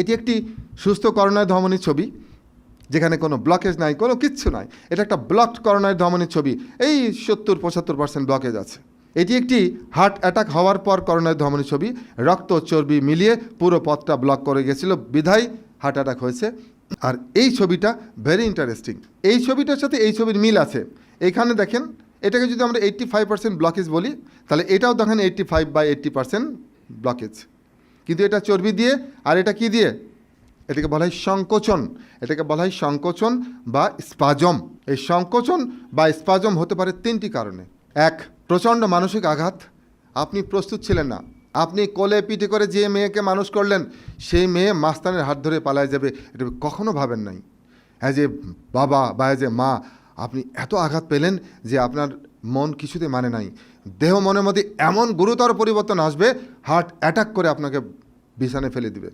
এটি একটি সুস্থ করোনায় ধমনী ছবি, যেখানে কোনো ব্লকেজ নাই, কোনো কিচ্ছু নাই। এটা একটা ব্লকড করোনায় ধমনীর ছবি। এই সত্তর, পঁচাত্তর পার্সেন্ট ব্লকেজ আছে। এটি একটি হার্ট অ্যাটাক হওয়ার পর করোনায় ধমনী ছবি। রক্ত চর্বি মিলিয়ে পুরো পথটা ব্লক করে গেছিল। বিধায় হার্ট অ্যাটাক হয়েছে। আর এই ছবিটা ভেরি ইন্টারেস্টিং এই ছবিটার সাথে এই ছবির মিল আছে। এখানে দেখেন, এটাকে যদি আমরা এইট্টি ফাইভ পার্সেন্ট ব্লকেজ বলি, তাহলে এটাও দেখেন eighty five by eighty percent blockage কিন্তু এটা চর্বি দিয়ে, আর এটা কি দিয়ে? এটাকে বলা হয় সংকোচন। এটাকে বলা হয় সংকোচন বা স্পাজম। এই সংকোচন বা স্পাজম হতে পারে তিনটি কারণে। এক, প্রচণ্ড মানসিক আঘাত। আপনি প্রস্তুত ছিলেন না। আপনি কোলে পিঠে করে যে মেয়েকে মানুষ করলেন, সেই মেয়ে মাস্তানের হাত ধরে পালায় যাবে। এটা কখনো ভাবেন নাই। অ্যাজ এ বাবা বা অ্যাজ এ মা আপনি এত আঘাত পেলেন যে আপনার মন কিছুতে মানে নাই। দেহ মনের মধ্যে এমন গুরুতর পরিবর্তন আসবে হার্ট অ্যাটাক করে আপনাকে বিছানে ফেলে দিবে।